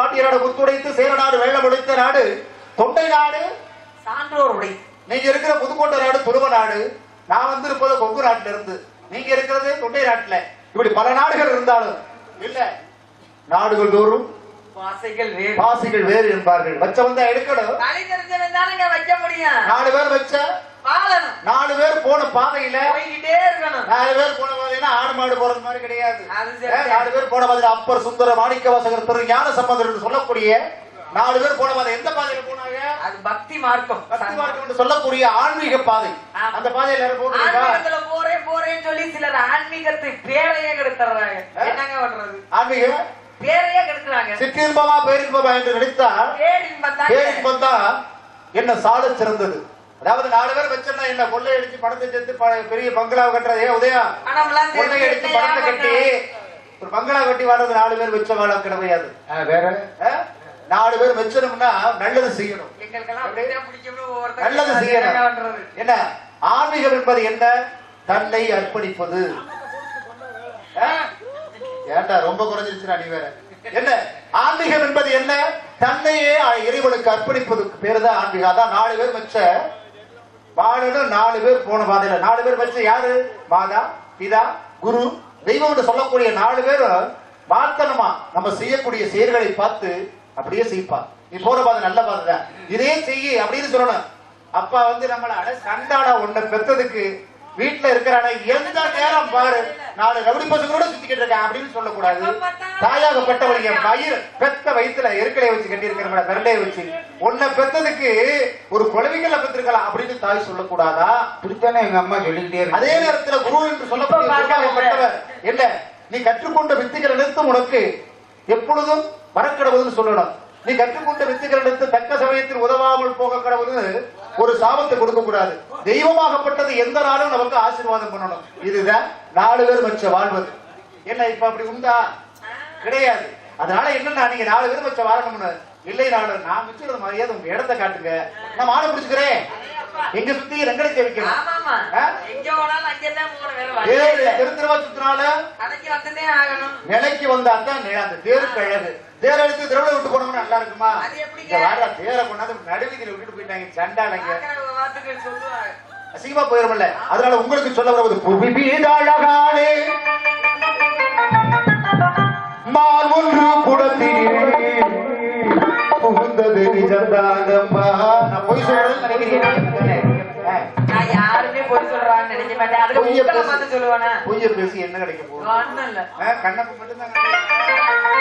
சோழநாடு சூருடைத்து பாட்டியநாடு முத்துடைத்து சேரநாடு வெள்ளம் உடைத்த நாடு தொண்டை நாடு சான்றோர் உடை. நீங்க இருக்கிற புதுக்கோட்டை நாடு துருவ நாடு. நான் வந்து இருப்பது கொங்கு நாட்டுல இருந்து நீங்க இருக்கிறது தொண்டை நாட்டுல. இப்படி பல நாடுகள் இருந்தாலும் இல்ல. நாடுகள் தோறும் பாசிகள் வேறு. என்பார்கள். வச்ச வந்தா எடுக்கணும். தலை தெரிஞ்சவன் தானங்க வைக்க முடியும். நாலு பேர் வச்ச நாலு பேர் போன பாதையில போய்கிட்டே இருக்கணும். நாலு பேர் போன பாதையில ஆடு மாடு போறது மாதிரி கிடையாது. நாலு பேர் போன பாதையில அப்பர் சுந்தர மாணிக்க வாசகர் திரு ஞான சம்பந்தர் என்று சொல்லக்கூடிய நாலு பேர் போன பாதை எந்த பாதையில போனாங்க? அது பக்தி மார்க்கம். பக்தி மார்க்கம் என்று சொல்லக்கூடிய ஆன்மீக பாதை. அந்த பாதையில போட்டுருக்கா போறேன் போறேன்னு சொல்லி சிலர் ஆன்மீகத்தை பேரையே கெடுத்துறாங்க. என்னங்க பண்றது? ஆன்மீக? பேரையே கெடுத்துறாங்க. சிற்றின்பமா பேரின்பமா என்று நினைத்தால். பேரின்பம் தான் என்ன சால சிறந்தது. அதாவது நாலு பேர் வச்சிருந்தா என்ன? கொள்ளை அடிச்சு பணத்தை சேர்த்து பெரிய பங்களாவை கட்டுறது. ஏன் உதயா கொள்ளை அடிச்சு பணத்தை கட்டி? ஒரு பங்களா கட்டி வாடுறது நாலு பேர் வச்ச வாழ கிடையாது வேற? நாலு பேர் வச்சணும்னா நல்லது செய்யணும். நல்லது செய்யணும்? என்ன ஆன்மீகம் என்பது என்ன? தன்னை அர்ப்பணிப்பது. ஆ? ஏன்டா ரொம்ப குறைஞ்சிருச்சுடா நீ வேற. என்ன? ஆன்மீகம் என்பது என்ன? தன்னையே இறைவனுக்கு அர்ப்பணிப்பதுக்கு பேரு தான் ஆன்மீகம். அதான் நாலு பேர் வச்ச வாழணும் நாலு பேர் போன பாதையில. நாலு பேர் பற்றி யாரு? மாதா பிதா குரு. தெய்வம் என்று சொல்லக்கூடிய நாலு பேரும் வார்த்தனமா நம்ம செய்யக்கூடிய செயல்களை பார்த்து அப்படியே செய்ப்பா நீ போற பாதை நல்ல பாதை தான். இதே செய்ய அப்படின்னு சொல்லணும். அப்பா வந்து நம்மள அட கண்டாடா உன்னை பெத்ததுக்கு வீட்டுல இருக்கிறான எந்த நேரம் பாரு. நாலு ரவுடி பசங்களோட சுத்திக்கிட்டு இருக்கேன் அப்படின்னு சொல்லக்கூடாது. தாயாகப்பட்டவள் என் வயிறு பெத்த வயித்துல எருக்கலையை வச்சு கட்டி இருக்கிற கரண்டையை வச்சு. உன்னை பெத்ததுக்கு ஒரு குழந்தைகளை பெற்றிருக்கலாம் அப்படின்னு தாய் சொல்லக்கூடாதா? இப்படித்தானே எங்க அம்மா சொல்லிக்கிட்டே இருக்கு அதே நேரத்துல குரு என்று சொல்லக்கூடிய குருவாகப்பட்டவர் என்ன? நீ கற்றுக்கொண்ட வித்துகள் அனைத்தும் உனக்கு எப்பொழுதும் வரக்கடவுதுன்னு சொல்லணும். நீ கற்றுக்கொண்ட வித்துகள் அனைத்து தக்க சமயத்தில் உதவாமல் போக கடவுது ஒரு சாபத்தை கொடுக்க கூடாது. தெய்வமாகப்பட்டது எந்த நாளும் நமக்கு ஆசீர்வாதம் பண்ணணும். இதுதான் நாலு பேர் வச்ச வாழ்வது. என்ன இப்ப அப்படி உண்டா? கிடையாது. அதனால என்னன்னா நீங்க நாலு பேர் வச்ச வாழணும்னு இல்லை நாலு நான் வச்சுக்கிறது மரியாதை உங்க இடத்த காட்டுங்க. நான் மாலை பிடிச்சுக்கிறேன். எங்க சுத்தி ரெங்கடத்தை வைக்கணும். ஆமாமா ஆ? எங்க போனாலும் அங்கதான் போகணும் வேற வழி ஏழு இல்லை. தெரு தெருவா சுத்தினால நிலைக்கு வந்தா தான் அந்த தேருக்கு அழகு தேர் எடுத்து தெருவில் விட்டு போனோம்னா நல்லா இருக்குமா? இங்க வர தேரை கொண்டாந்து நடுவீதியில விட்டுட்டு போயிட்டாங்க சண்டாளைங்க பார்த்துட்டு சொல்லுவாங்க. அசிங்கமா போயிருமில்ல அதனால உங்களுக்கு சொல்ல வருவது புவி மீதழகானே மால் ஒன்று குடத்திலே புகுந்தது நிஜந்தானம்மா நான் பொய் சொல்றேன்னு நினைக்கிறீங்க. ஆ. நான் யாருமே பொய் சொல்றாங்கன்னு நினைக்க மாட்டேன். அதுல பொய்ய பார்த்து சொல்லுவானா? பொய்ய பேசி என்ன கிடைக்க போகுது? ஒண்ணும் இல்ல. ஆ, கண்ணப்ப மட்டும்தான்?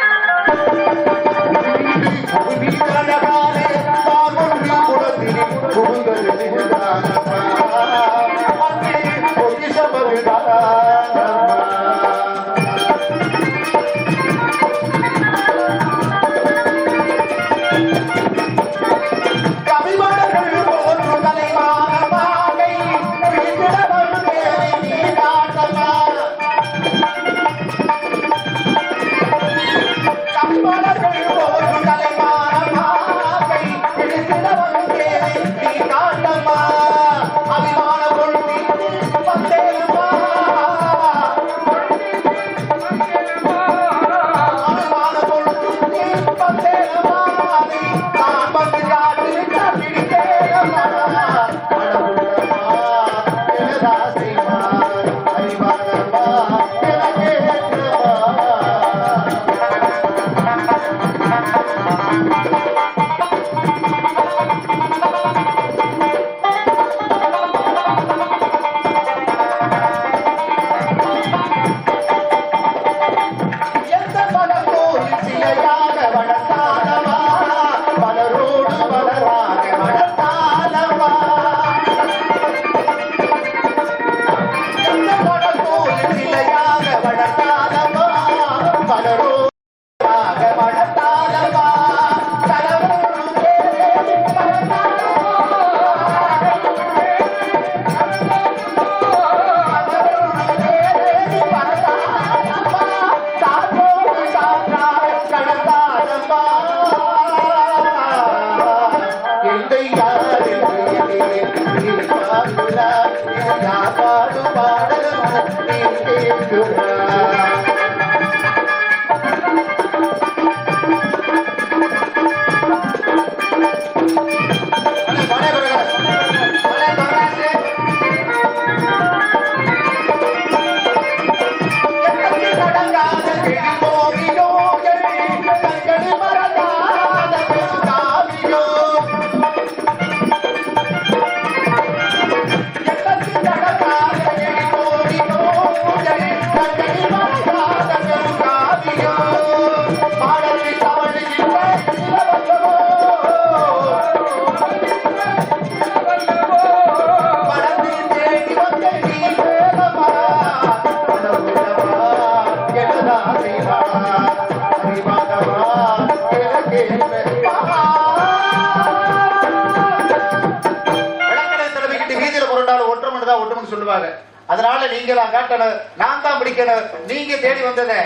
நீங்க தேடி வந்ததை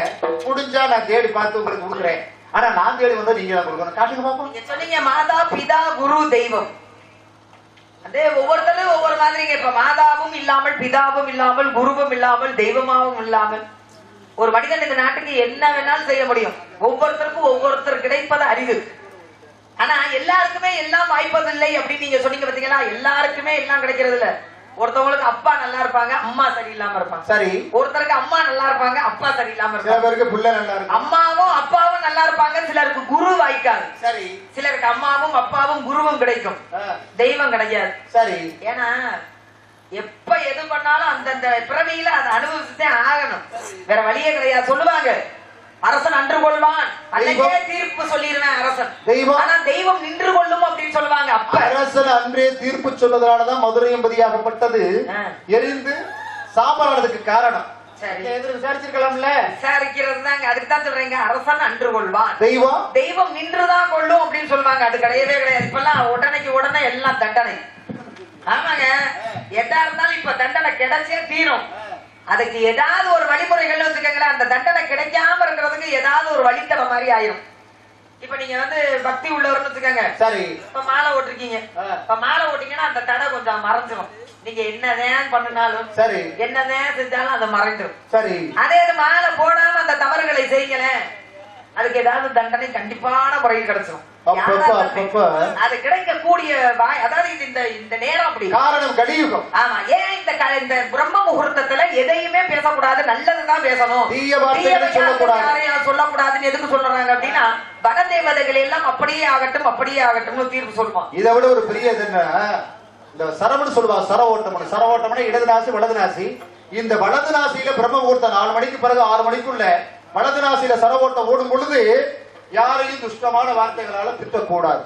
முடிஞ்சா நான் தேடி பார்த்து உங்களுக்கு கொடுக்குறேன். ஆனா நான் தேடி வந்தா நீங்க தான் கொடுக்கணும். காட்டுங்க பாப்போம். நீங்க சொன்னீங்க மாதா பிதா குரு தெய்வம். அதே ஒவ்வொருத்தரும் ஒவ்வொரு மாதிரிங்க. இப்ப மாதாவும் இல்லாமல் பிதாவும் இல்லாமல் குருவும் இல்லாமல் தெய்வமாவும் இல்லாமல். ஒரு மனிதன் இந்த நாட்டுக்கு என்ன வேணாலும் செய்ய முடியும். ஒவ்வொருத்தருக்கும் ஒவ்வொருத்தர் கிடைப்பது அரிது ஆனா எல்லாருக்குமே எல்லாம் வாய்ப்பதில்லை அப்படின்னு நீங்க சொன்னீங்க பாத்தீங்கன்னா எல்லாருக்குமே எல்லாம் கிடைக்கிறது இல்லை ஒருத்தவங்களுக்கு அப்பா நல்லா இருப்பாங்க அம்மா சரியில்லாம இருப்பாங்க. சரி. ஒருத்தருக்கு அம்மா நல்லா இருப்பாங்க அப்பா சரியில்லாம இருப்பாங்க. அம்மாவும் அப்பாவும் நல்லா இருப்பாங்க சிலருக்கு குரு வாய்க்காது சரி. சிலருக்கு அம்மாவும் அப்பாவும் குருவும் கிடைக்கும். தெய்வம் கிடையாது. சரி. ஏன்னா எப்ப எது பண்ணாலும் அந்தந்த பிறவியில அதை அனுபவிச்சுட்டே ஆகணும். வேற வழியே கிடையாது. சொல்லுவாங்க. அரசன் அன்று கொள்வான். அன்னைக்கே. தீர்ப்பு சொல்லிடுவேன் அரசன். தெய்வம். ஆனா தெய்வம் நின்று கொள்ளும் அப்படின்னு சொல்லுவாங்க அப்ப. அரசன் அன்றே தீர்ப்பு சொன்னதுனாலதான் மதுரை என்பதியாகப்பட்டது ஆ. எரிந்து சாம்பலானதுக்கு காரணம். விசாரிச்சிருக்கலாம்ல? விசாரிக்கிறது தாங்க அதுக்கு தான் சொல்றீங்க. அரசன் அன்று கொள்வான். தெய்வம். தெய்வம் நின்றுதான் கொள்ளும் அப்படின்னு சொல்லுவாங்க. அது கிடையவே கிடையாது. இப்பெல்லாம் உடனேக்கு உடனே எல்லாம் தண்டனை. ஆமாங்க. எதா இருந்தாலும் இப்ப தண்டனை கிடைச்சே தீரும். அதுக்கு ஏதாவது ஒரு வழிமுறைகள் வச்சுக்கோங்களேன் அந்த தண்டனை கிடைக்காம இருக்கிறதுக்கு ஏதாவது ஒரு வழித்தர மாதிரி ஆயிரும். இப்ப நீங்க வந்து பக்தி உள்ளவர்னு வச்சுக்கோங்க. சரி. இப்ப மாலை ஓட்டிருக்கீங்க. இப்ப மாலை ஓட்டிங்கன்னா அந்த தடை கொஞ்சம் மறைஞ்சிரும். நீங்க என்னதான் பண்ணினாலும் சரி. என்னதான் செஞ்சாலும் அது மறைஞ்சிரும். சரி. அதே இது மாலை போடாம அந்த தவறுகளை செய்யுங்களேன். அதுக்கு ஏதாவது தண்டனை கண்டிப்பான முறையில் கிடைச்சிடும். அது கிடைக்கக்கூடிய வாய் அதாவது இந்த இந்த நேரம் அப்படி. காரணம் கலியுகம். ஆமா ஏன் இந்த இந்த பிரம்ம முகூர்த்தத்துல எதையுமே பேசக்கூடாது நல்லதுதான் பேசணும். தீய வார்த்தைகளை சொல்லக்கூடாதுன்னு எதுக்கு சொல்றாங்க அப்படின்னா வனதேவதைகள் எல்லாம் அப்படியே ஆகட்டும் அப்படியே ஆகட்டும்னு தீர்ப்பு சொல்லுவான் இதை விட ஒரு பெரிய இது என்ன? இந்த சரவணு சொல்லுவாங்க சர ஓட்டம்னு. சர ஓட்டம்னா இடது நாசி வலது நாசி. இந்த வலது நாசியில பிரம்ம முகூர்த்தம் நாலு மணிக்கு பிறகு ஆறு மணிக்குள்ள வலது சரவோட்டம் ஓடும் பொழுது யாரையும் துஷ்டமான வார்த்தைகளால திட்டக்கூடாது.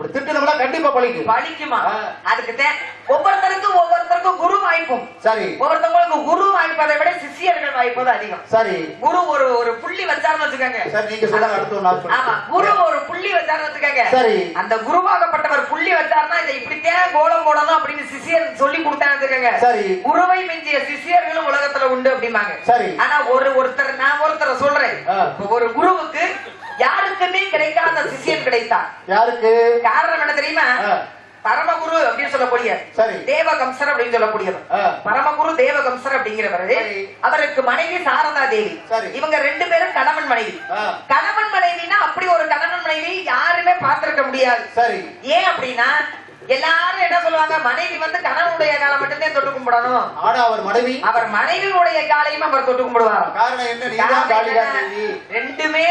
இப்படி திட்டினோம்னா கண்டிப்பா பழிக்கும் பழிக்குமா? ஆ. அதுக்கு ஒவ்வொருத்தருக்கும் ஒவ்வொருத்தருக்கும் குரு வாய்ப்பும். சரி. ஒவ்வொருத்தவங்களுக்கு குரு வாய்ப்பதை விட சிஷியர்கள் வாய்ப்பது அதிகம். சரி. குரு ஒரு ஒரு புள்ளி வச்சாருன்னு வச்சுக்கோங்க. சரி நீங்க சொல்லுங்க அடுத்து ஒரு நாள் ஆமா சொல்லுங்க குரு ஒரு புள்ளி வச்சாருன்னு வச்சுக்கோங்க. சரி. அந்த குருவாகப்பட்டவர் புள்ளி வச்சாருன்னா இதை இப்படித்தான் கோலம் போடணும் அப்படின்னு சிஷியர் சொல்லி கொடுத்தான்னு வச்சுக்கோங்க. சரி. குருவை மிஞ்சிய சிஷியர்களும் உலகத்துல உண்டு அப்படிம்பாங்க. சரி. ஆனா ஒரு ஒருத்தர் நான் ஒருத்தரை சொல்றேன். ஒரு குருவுக்கு யாருக்குமே கிடைக்காத சிஷியன் கிடைத்தான். யாருக்கு? காரணம் என்ன தெரியுமா. பரமகுரு அப்படின்னு சொல்லக்கூடிய சரி. தேவகம்சர் அப்படின்னு சொல்லக்கூடியவர். பரமகுரு தேவகம்சர் அப்படிங்கிறவர். அவருக்கு மனைவி சாரதா தேவி. இவங்க ரெண்டு பேரும் கணவன் மனைவி. கணவன் மனைவினா அப்படி ஒரு கணவன் மனைவி யாருமே பார்த்திருக்க முடியாது. சரி. ஏன் அப்படின்னா எல்லாரும் என்ன சொல்லுவாங்க? மனைவி வந்து கணவனுடைய காலை மட்டும்தான் தொட்டு கும்பிடணும். ஆனா அவர் மனைவி? அவர் மனைவியுடைய காலையும் அவர் தொட்டு கும்பிடுவார் காரணம் என்ன? ரெண்டுமே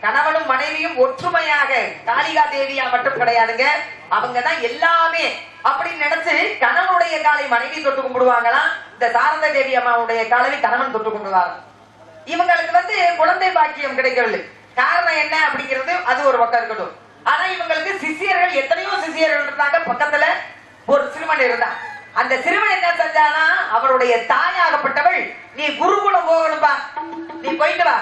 கணவனும் மனைவியும் ஒற்றுமையாக காளிகா தேவியா மட்டும் கிடையாதுங்க. அவங்க தான் எல்லாமே. அப்படின்னு நினைச்சு கணவனுடைய காலை மனைவி தொட்டு கும்பிடுவாங்களாம் இந்த சாரத தேவி அம்மாவுடைய காலை கணவன் தொட்டு கும்பிடுவாங்க இவங்களுக்கு வந்து குழந்தை பாக்கியம் கிடைக்கவில்லை காரணம் என்ன அப்படிங்கிறது அது ஒரு பக்கம் இருக்கட்டும். ஆனா இவங்களுக்கு சிசியர்கள் எத்தனையோ சிசியர்கள் இருந்தாங்க. பக்கத்துல ஒரு சிறுவன் இருந்தான். அந்த சிறுவன் என்ன செஞ்சானா? அவருடைய தாயாகப்பட்டவள் நீ குருகுலம் போகணும்பா. நீ போயிட்டு வா.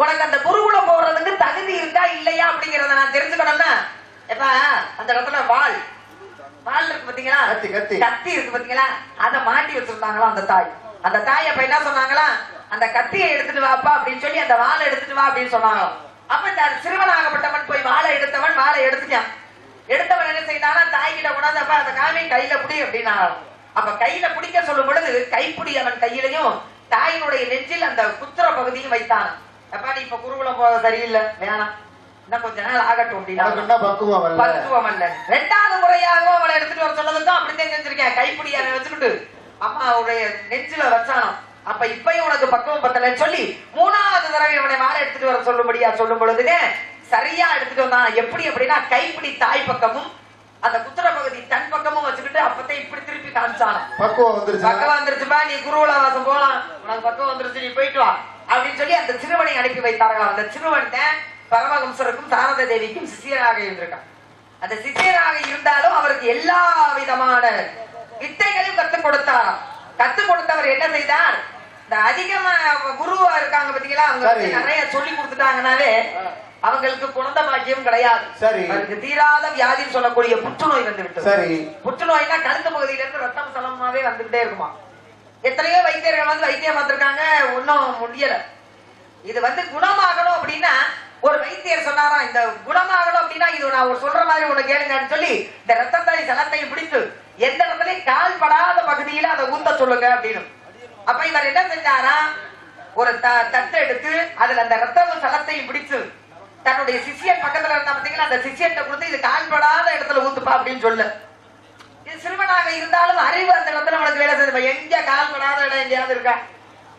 உனக்கு அந்த குருகுலம் போறதுக்கு தகுதி இருக்கா இல்லையா அப்படிங்கறத நான் தெரிஞ்சுக்கணும்னா எப்ப அந்த இடத்துல வாள் வாள் இருக்கு பாத்தீங்களா? கத்தி, இருக்கு பாத்தீங்களா? அத மாட்டி வச்சிருந்தாங்களா அந்த தாய். அந்த தாய் அப்ப என்ன சொன்னாங்களா? அந்த கத்தியை எடுத்துட்டு வாப்பா அப்படின்னு சொல்லி அந்த வாளை எடுத்துட்டு வா அப்படின்னு சொன்னாங்க. அப்ப இந்த சிறுவனாகப்பட்டவன் போய் வாளை எடுத்தவன் வாளை எடுத்துட்டான். எடுத்தவன் என்ன செய்தானா? தாய் கிட்ட கொண்டாந்து அப்ப அந்த காமி கையில பிடி அப்படின்னா அப்ப கையில பிடிக்க சொல்லும் பொழுது கைப்பிடி அவன் கையிலையும் தாயினுடைய நெஞ்சில் அந்த குத்துற பகுதியும் வைத்தான் அப்பா நீ இப்ப குருகுலம் போக சரியில்லை. வேணாம். இன்னும் கொஞ்ச நாள் ஆகட்டும் அப்படின்னா பக்குவம் அல்ல பக்குவம் ரெண்டாவது முறையாகவும் அவளை எடுத்துட்டு வர சொன்னதுக்கும் அப்படித்தான் செஞ்சிருக்கேன். கைப்பிடி அவன் வச்சுக்கிட்டு அம்மாவுடைய நெஞ்சில வச்சானாம் அப்ப இப்பயும் உனக்கு பக்குவம் பத்தலன்னு சொல்லி மூணாவது தடவை அவனை வாழை எடுத்துட்டு வர சொல்லும்படியா சொல்லும் பொழுதுங்க சரியா எடுத்துட்டு வந்தான். எப்படி அப்படின்னா கைப்பிடி தாய் பக்கமும் அந்த குத்துற பகுதி தன் பக்கமும் வச்சுக்கிட்டு அப்பத்தை இப்படி திருப்பி காமிச்சானாம் பக்குவம் வந்துருச்சு. வந்துருச்சுப்பா நீ குருகுல வாசம் போலாம். உனக்கு பக்கம் வந்துருச்சு நீ போயிட்டு வா. அப்படின்னு சொல்லி அந்த சிறுவனை அனுப்பி வைத்தார்கள். அந்த சிறுவன் தான் பரமஹம்சருக்கும் சாரத தேவிக்கும் சிஷியராக இருந்திருக்கான் அந்த சிஷியராக இருந்தாலும் அவருக்கு எல்லா விதமான வித்தைகளையும் கத்துக் கொடுத்தார் கத்துக் கொடுத்தவர் என்ன செய்தார்? இந்த அதிகமா குருவா இருக்காங்க பாத்தீங்களா? அவங்க. நிறைய சொல்லி கொடுத்துட்டாங்கனாலே அவங்களுக்கு குழந்தை பாக்கியம் கிடையாது. அவருக்கு தீராத வியாதின்னு சொல்லக்கூடிய புற்றுநோய் வந்து விட்டது புற்றுநோய்னா கழுத்து பகுதியில இருந்து ரத்தம் சலமாவே வந்துகிட்டே இருக்குமா எத்தனையோ வைத்தியர்கள் வந்து வைத்தியம் பார்த்திருக்காங்க ஒன்னும் முடியல. இது வந்து குணமாகணும் அப்படின்னா ஒரு வைத்தியர் சொன்னாராம் இந்த குணமாகணும் அப்படின்னா இது நான் ஒரு சொல்ற மாதிரி ஒண்ணு கேளுங்கன்னு சொல்லி இந்த ரத்தத்தை சலத்தையும் பிடித்து எந்த இடத்துலயும் கால் படாத பகுதியில அதை ஊத்த சொல்லுங்க அப்படின்னு. அப்ப இவர் என்ன செஞ்சாரா? ஒரு த- தட்டு எடுத்து அதுல அந்த ரத்தமும் சலத்தையும் பிடிச்சு தன்னுடைய சிஷியன் பக்கத்துல இருந்தா பாத்தீங்கன்னா அந்த சிஷியன்ட்ட கொடுத்து இது கால் படாத இடத்துல ஊத்துப்பா அப்படின்னு சொல்லு. சிறுவனாக இருந்தாலும் அறிவு அந்த இடத்துல உனக்கு வேலை செய்து எங்க கால் படாத இடம் எங்கேயாவது இருக்கா?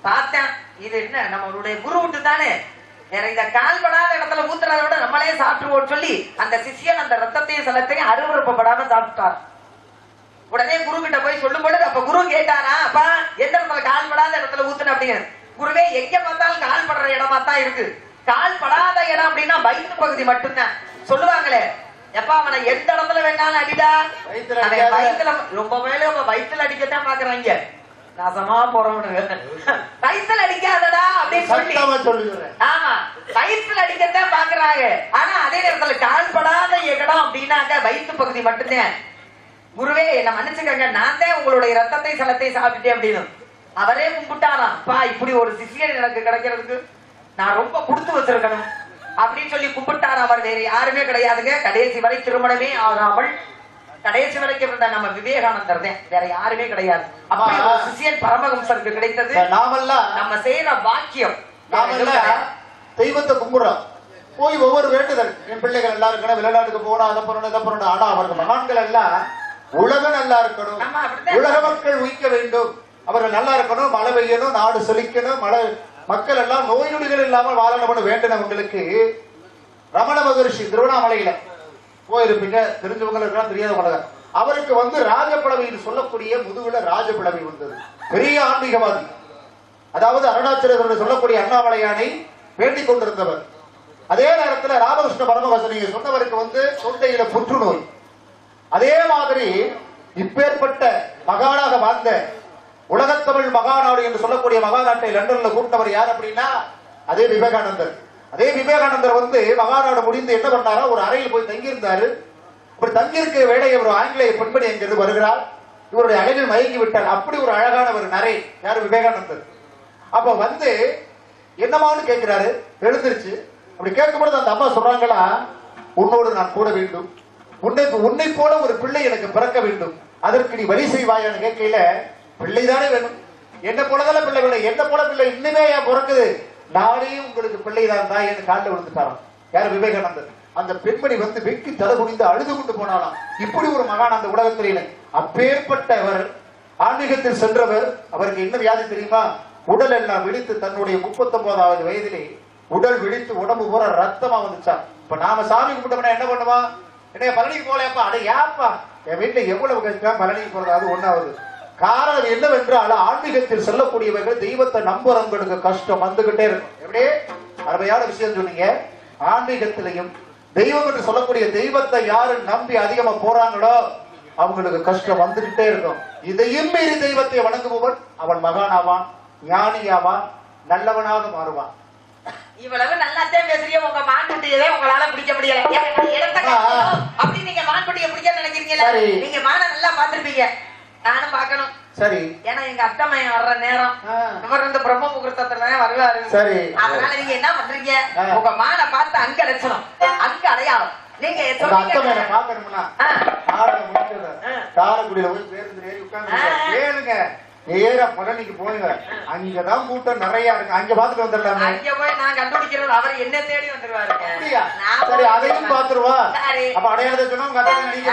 பார்த்தேன். இது என்ன? நம்மளுடைய குரு விட்டு தானே. வேற இந்த கால் படாத இடத்துல ஊத்துறத விட நம்மளே சாப்பிட்டுவோம் சொல்லி அந்த சிஷியன் அந்த ரத்தத்தையும் செலத்தையும் அருவறுப்பப்படாம சாப்பிட்டார். உடனே குரு கிட்ட போய் சொல்லும் பொழுது அப்ப குரு கேட்டாரா அப்பா எந்த இடத்துல கால் படாத இடத்துல ஊத்துன? அப்படிங்க குருவே எங்க பார்த்தாலும் கால் படுற இடமா தான் இருக்கு. கால் படாத இடம் அப்படின்னா வயிற்று பகுதி மட்டும்தான். சொல்லுவாங்களே எப்பா அவனை எந்த இடத்துல வேணாலும் அடிடா. வயித்துல ரொம்ப அவன் வயித்துல அடிக்கத்தான் பாக்குறாங்க. நாசமா போறவனுங்க வயித்துல அடிக்காதடா அப்படின்னு சொல்லி. ஆமா வயிற்றுல அடிக்கத்தான் பாக்குறாங்க. ஆனா அதே நேரத்துல கால் படாத இடம் அப்படின்னாக்க வயிற்று பகுதி மட்டும்தான். குருவே என்ன மன்னிச்சுக்கங்க. நான் தான் உங்களுடைய ரத்தத்தை சலத்தை சாப்பிட்டேன் அப்படின்னு. அவரே கும்பிட்டாராம். பா இப்படி ஒரு சிஷியன் எனக்கு கிடைக்கிறதுக்கு நான் ரொம்ப கொடுத்து வச்சிருக்கணும். அப்படின்னு சொல்லி கும்பிட்டாராம் அவர். வேற யாருமே கிடையாதுங்க. கடைசி வரை திருமணமே ஆகாமல் கடைசி வரைக்கும் இருந்த நம்ம விவேகானந்தர் தான். வேற யாருமே கிடையாது. அப்படி ஒரு சிஷியன் பரமஹம்சருக்கு கிடைத்தது நாமெல்லாம் நம்ம செய்யற வாக்கியம் நாமெல்லாம் தெய்வத்தை கும்பிடுறோம். போய் ஒவ்வொரு வேண்டுதல். என் பிள்ளைகள் நல்லா இருக்கணும் வெளிநாட்டுக்கு போகணும் அதை பண்ணணும் இதை பண்ணணும் ஆனா அவர்கள் மகான்கள் எல்லாம் உலகம் நல்லா இருக்கணும். உலக மக்கள் உயிக்க வேண்டும். அவர்கள் நல்லா இருக்கணும். மழை பெய்யணும் நாடு செழிக்கணும் மழை மக்கள் எல்லாம் நோய் நொடிகள் இல்லாமல் வாழணும்னு வேண்டினவங்களுக்கு ரமண மகரிஷி திருவண்ணாமலையில போயிருப்பீங்க. தெரிஞ்சவங்களுக்கு தெரியாதவங்க அவருக்கு வந்து ராஜபலவின்னு சொல்லக்கூடிய முதுகுல ராஜபலவி வந்தது. பெரிய ஆன்மீகவாதி. அதாவது அருணாச்சலர் சொல்லக்கூடிய அண்ணாமலையானை வேண்டிக் கொண்டிருந்தவர். அதே நேரத்தில் ராமகிருஷ்ண பரமஹம்சர் நீங்க சொன்னவருக்கு வந்து தொண்டையில புற்றுநோய். அதே மாதிரி இப்பேற்பட்ட மகானாக வாழ்ந்த உலகத்தமிழ் மகாநாடு என்று சொல்லக்கூடிய மகாநாட்டை லண்டன்ல கூட்டினவர் யார் அப்படின்னா அதே விவேகானந்தர். அதே விவேகானந்தர் வந்து மகாநாடு முடிந்து என்ன பண்ணாரா ஒரு அறையில் போய் தங்கியிருந்தாரு. அப்படி தங்கியிருக்க வேலையை ஒரு ஆங்கிலேய பெண்மணி அங்கிருந்து வருகிறார். இவருடைய அழகில் மயங்கி விட்டார். அப்படி ஒரு அழகான ஒரு நரை யார்? விவேகானந்தர். அப்ப வந்து என்னமான்னு கேட்கிறாரு. எழுந்திருச்சு. அப்படி கேட்கும்பொழுது அந்த அம்மா சொல்றாங்களா உன்னோடு நான் கூட வேண்டும். உன்னை உன்னை போல ஒரு பிள்ளை எனக்கு பிறக்க வேண்டும். அதற்கு நீ வழி செய்வாயான்னு கேட்கையில பிள்ளைதானே வேணும். என்ன போலதான பிள்ளை வேணும் என்ன போல பிள்ளை இன்னுமே ஏன் பிறக்குது? நானே உங்களுக்கு பிள்ளைதான் தான் என்று காலில் விழுந்துட்டாராம். யார் விவேகானந்தர்? அந்த பெண்மணி வந்து வெக்கி தலை குனிந்து அழுது கொண்டு போனாலாம் இப்படி ஒரு மகான் அந்த உலகத்திலே அப்பேற்பட்டவர் ஆன்மீகத்தில் சென்றவர் அவருக்கு என்ன வியாதி தெரியுமா? உடல் எல்லாம் விழித்து தன்னுடைய முப்பத்தொன்பதாவது வயதிலே உடல் விழித்து உடம்பு பூரா ரத்தமா வந்துச்சான் இப்ப நாம சாமி கும்பிட்டோம்னா என்ன பண்ணுவோம்? என்ன பழனிக்கு போலையாப்பா அட ஏப்பா என் வீட்டுல எவ்வளவு கஷ்டம்? பழனிக்கு போறது அது ஒண்ணாவது. காரணம் என்னவென்றால் ஆன்மீகத்தில் செல்லக்கூடியவர்கள் தெய்வத்தை நம்புறவங்களுக்கு கஷ்டம் வந்துகிட்டே இருக்கும் எப்படியே அருமையான விஷயம் சொன்னீங்க ஆன்மீகத்திலையும் தெய்வம் என்று சொல்லக்கூடிய தெய்வத்தை யாரு நம்பி அதிகமா போறாங்களோ அவங்களுக்கு கஷ்டம் வந்துகிட்டே இருக்கும் இதையும் மீறி தெய்வத்தை வணங்குபவன் அவன் மகானாவான் ஞானியாவான் நல்லவனாக மாறுவான் இவ்வளவு நல்லாத்தான் பேசுறீங்க உங்க மான்குட்டியவே உங்களால பிடிக்க முடியல இடத்த அப்படி நீங்க மான்குட்டிய பிடிக்க நினைக்கிறீங்களா நீங்க மான நல்லா பாத்திருப்பீங்க நானும் பார்க்கணும். சரி. ஏன்னா எங்க அத்தை மையம் வர்ற நேரம். இவர் வந்து பிரம்ம முகூர்த்தத்துல வருவாரு. சரி. அதனால நீங்க என்ன பண்றீங்க. உங்க மானை பார்த்து அங்க லட்சணம் அங்க அடையாளம். நீங்க பாக்கணும்னா. காரைக்குடியில போய் பேருந்து ஏறி உட்கார்ந்து ஆ. கேளுங்க. நேரா பழனிக்கு போயுங்க அங்கதான் கூட்டம் நிறைய இருக்கு. அங்க பாத்துட்டு வந்துடலாமே. அங்க போய் நான் கண்டுபிடிக்கிறது அவர் என்ன தேடி வந்துருவாருங்க. சரி அதையும். பாத்துருவா. அப்ப அடையாளத்தை சொன்னா உங்க அத்தை நீங்க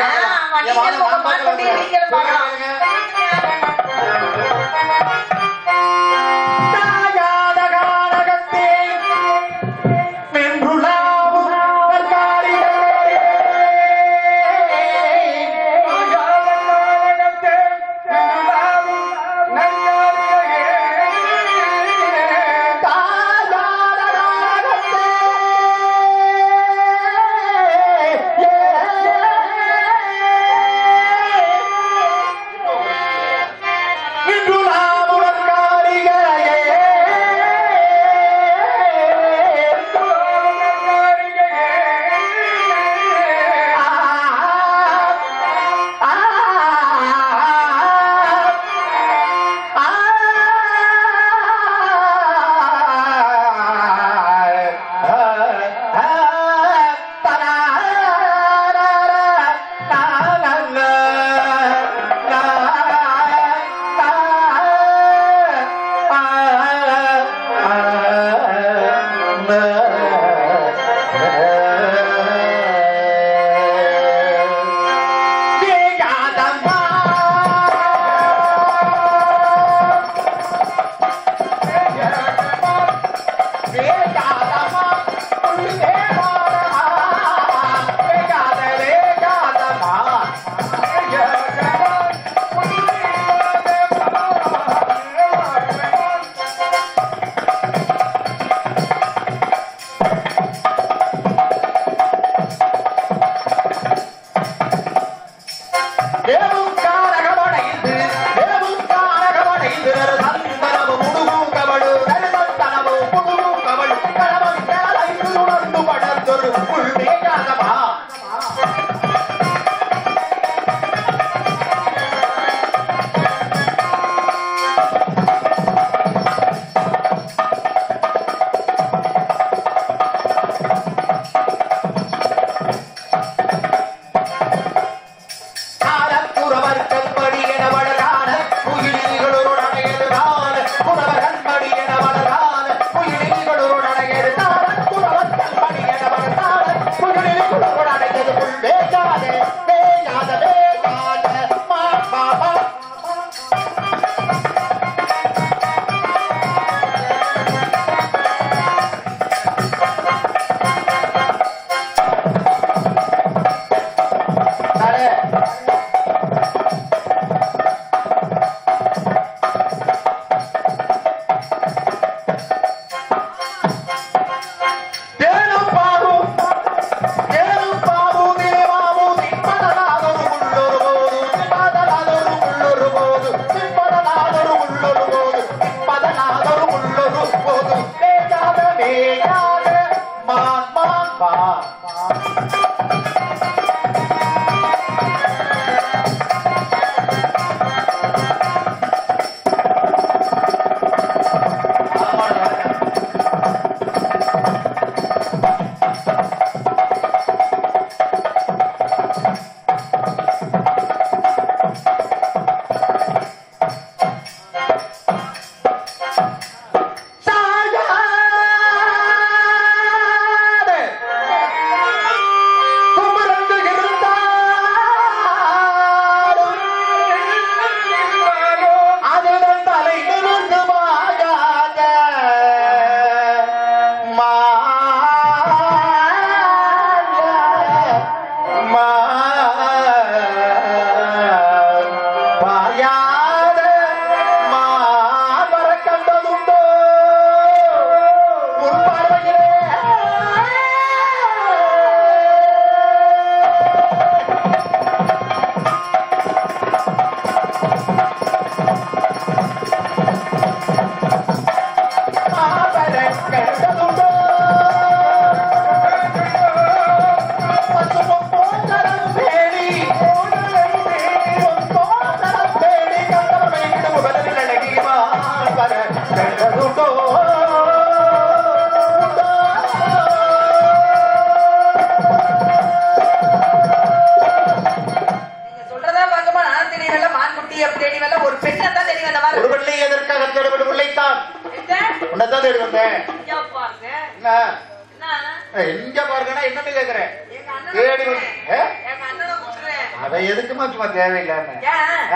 தேவையில்லாம?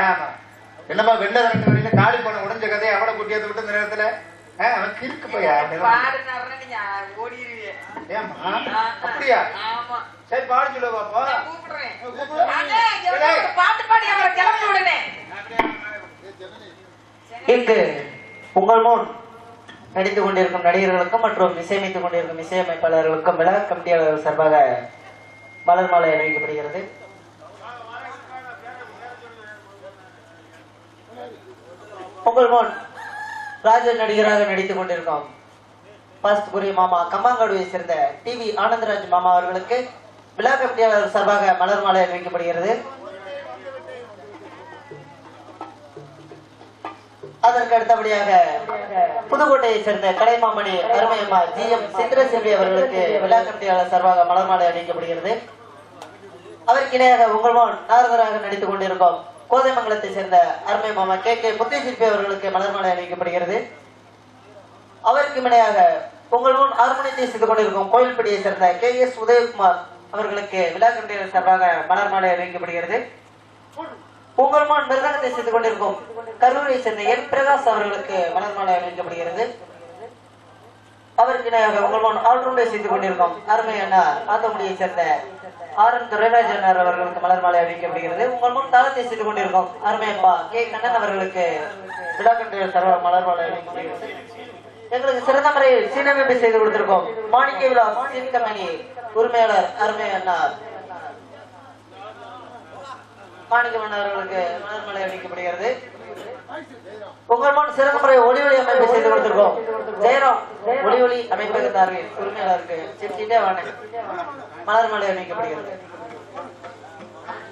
ஆமா. என்னம்மா வெள்ளை ரெண்டு வரையில காளி பண்ண உடஞ்ச கதையை அவனை கூட்டியாந்து விட்டு இந்த நேரத்துல? ஆ, அவன் கிறுக்கு பையா. ஏமா ஆ, அப்படியா? ஆமா. சரி பாடு சொல்ல பாப்பா இங்க பாட்டு பாடி அவரை உங்கள் முன் நடித்துக் கொண்டிருக்கும் நடிகர்களுக்கும் மற்றும் இசையமைத்துக் கொண்டிருக்கும் இசையமைப்பாளர்களுக்கும் விழா கமிட்டியாளர்கள் சார்பாக மலர் மாலை அணிவிக்கப்படுகிறது. உங்கள் முன் ராஜ நடிகராக நடித்துக் கொண்டிருக்கோம். பாஸ்துபுரி மாமா கம்மாங்காடுவை சேர்ந்த டிவி ஆனந்தராஜ் மாமா அவர்களுக்கு விழா கமிட்டியாளர் சார்பாக மலர் மாலை அறிவிக்கப்படுகிறது அதற்கு அடுத்தபடியாக புதுக்கோட்டையை சேர்ந்த கலைமாமணி அருமையம்மா ஜி எம் சித்திரசெல்வி அவர்களுக்கு விழா கமிட்டியாளர் சார்பாக மலர் மாலை அணிக்கப்படுகிறது அதற்கு இணையாக உங்கள் முன் நாரதராக நடித்துக் கொண்டிருக்கோம் கோதைமங்கலத்தை சேர்ந்த அருமை மாமா கே. கே. முத்துசிற்பி அவர்களுக்கு மலர் மாலை அணிவிக்கப்படுகிறது. அவருக்கு இணையாக உங்கள் முன் ஆர்மணியத்தை செய்து கொண்டிருக்கும் கோயில்படியை சேர்ந்த கே. எஸ். உதயகுமார் அவர்களுக்கு விழா சார்பாக மலர் மாலை உங்கள் முன் மிருதங்கத்தை செய்து கொண்டிருக்கும் கரூரை சேர்ந்த என் பிரகாஷ் அவர்களுக்கு மலர் மாலை அவருக்கு உங்களுடன் உங்கள் ஆல்ரவுண்டை செய்து கொண்டிருக்கோம் அருமை அண்ணா ஆத்தமுடியை சேர்ந்த ஆர் என் துரைராஜன் அவர்களுக்கு மலர் மாலை அறிவிக்கப்படுகிறது உங்கள் முன் தளத்தை செய்து கொண்டிருக்கோம். அருமையப்பா கே கண்ணன் அவர்களுக்கு விழா சர்வ மலர் மாலை எங்களுக்கு சிறந்த முறையில் சீனமைப்பு செய்து கொடுத்திருக்கோம். மாணிக்க விழா சீன் கம்பெனி உரிமையாளர் அருமை அண்ணா மாணிக்க மன்னர்களுக்கு மலர் மாலை அறிவிக்கப்படுகிறது உங்கள் முன் சிறந்த முறை ஒளி ஒளி அமைப்பை செய்து கொடுத்திருக்கோம். ஜெயராம் ஒளி ஒளி அமைப்பகத்தார்கள் உரிமையாளருக்கு சிரிச்சிட்டே வாங்க. மலர் மலை அமைக்கப்படுகிறது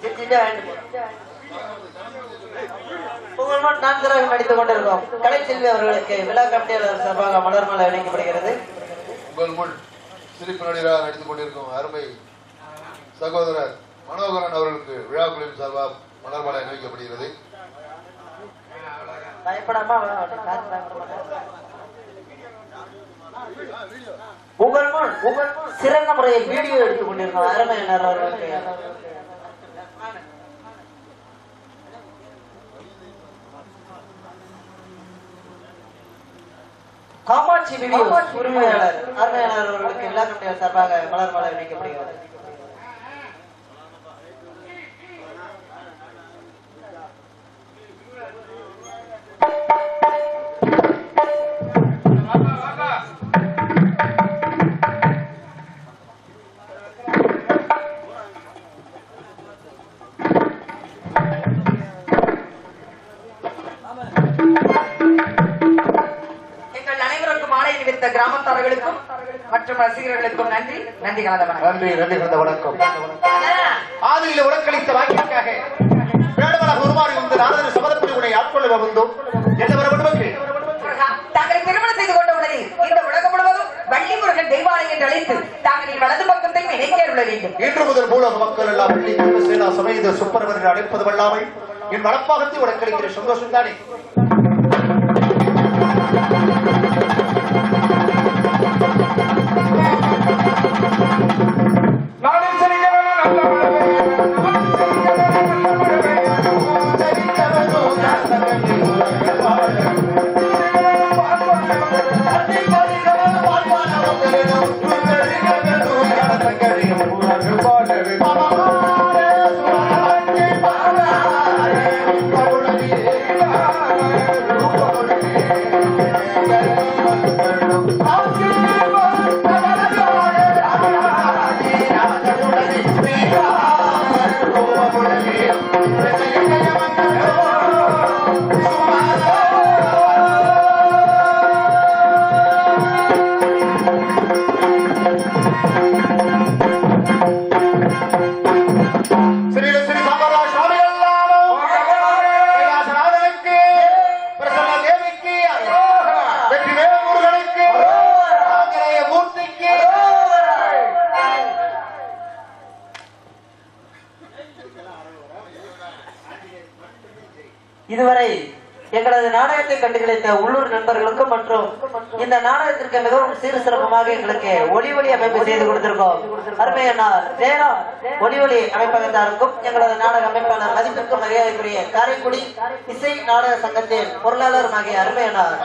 சிரிச்சிட்டே வாங்கிட்டு போ. உங்கள் முன் நான்கராக அடித்துக் கொண்டிருக்கோம். கலை செல்வி அவர்களுக்கு விழா கமிட்டியாளர் சார்பாக மலர் மலை அணிக்கப்படுகிறது உங்கள் முன் சிரிப்பு நடிகராக நடித்துக் கொண்டிருக்கும் அருமை சகோதரர் மனோகரன் அவர்களுக்கு விழாக்குழுவின் சார்பாக மலர் மாலை அணிவிக்கப்படுகிறது. பயப்படாம. உங்கள் முன் உங்கள் முன் சிறந்த முறையில் வீடியோ எடுத்துக் கொண்டிருக்கும் அருமையினர் அவர்களுக்கு காமாட்சி வீடியோ உரிமையாளர் அருமையாளர் அவர்களுக்கு விழா சார்பாக மலர் மாலை அணிவிக்கப்படுகிறது. கிராமத்தார்களுக்கும் மற்றும் ரசிகர்களுக்கும் நன்றி. நன்றி கலந்த வணக்கம். நன்றி நன்றி கலந்த வணக்கம். ஆதியில உலக்களித்த வாக்கிற்காக வேடவனாக உருமாறி வந்து நாரதர் சபதப்படி உடைய ஆட்கொள்ள வந்தோம் என்ன வர முருகா, தாங்களை திருமணம் செய்து கொண்ட உடனே இந்த உலகம் முழுவதும் வள்ளி முருகன் தெய்வாலயம் என்று அழைத்து தாங்களின் வலது பக்கத்தையும் இணைக்க உள்ள வேண்டும். இன்று முதல் பூலோக மக்கள் எல்லாம் குடும்ப சேனா சமேத சுப்பரவர்கள் அழைப்பது வல்லாமல் என் வளப்பாகத்தை உடக்களிக்கிற சந்தோஷம் தானே இந்த நாடகத்திற்கு மிகவும் சீர் சிறப்பமாக எங்களுக்கு ஒளி ஒளி அமைப்பு செய்து கொடுத்திருக்கோம். அருமையண்ணார் ஜெயராம் ஒளி ஒளி அமைப்பகத்தாருக்கும் எங்களது நாடக அமைப்பாளர் மதிப்பிற்கும் மரியாதைக்குரிய காரைக்குடி இசை நாடக சங்கத்தின் பொருளாளரும் அருமையனார்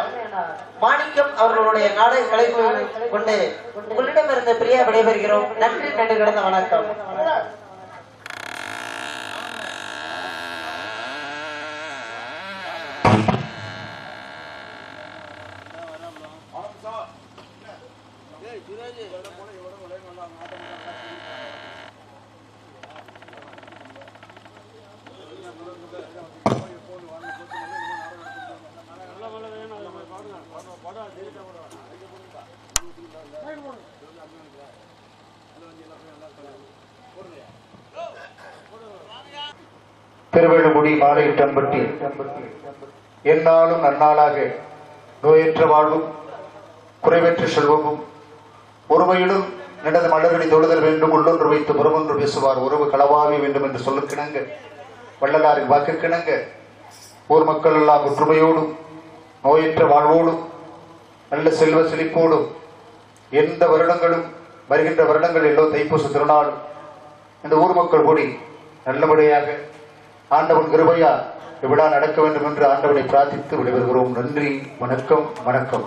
மாணிக்கம் அவர்களுடைய நாடக கலைக்குழு கொண்டு உங்களிடமிருந்து பிரியா விடைபெறுகிறோம். நன்றி நன்றி கடந்த வணக்கம். திருவேலுமுடி மாலையிட்டம்பட்டி எந்நாளும் நன்னாளாக நோயற்ற வாழ்வும் குறைவற்ற செல்வமும் ஒருமையிலும் நடந்த மலரடி தொழுதல் வேண்டும் உள்ளொன்று வைத்து புறமொன்று பேசுவார். உறவு களவாக வேண்டும் என்று சொல்லுக்கிணங்க வள்ளலாரின் வாக்குக்கிணங்க ஊர் மக்கள் எல்லாம் ஒற்றுமையோடும் நோயற்ற வாழ்வோடும் நல்ல செல்வ செழிப்போடும் எந்த வருடங்களும் வருகின்ற வருடங்கள் எல்லோ தைப்பூச திருநாளும் இந்த ஊர் மக்கள் கூடி நல்லபடியாக ஆண்டவன் கிருபையா விழா நடக்க வேண்டும் என்று ஆண்டவனை பிரார்த்தித்து விடைபெறுகிறோம். நன்றி வணக்கம் வணக்கம்.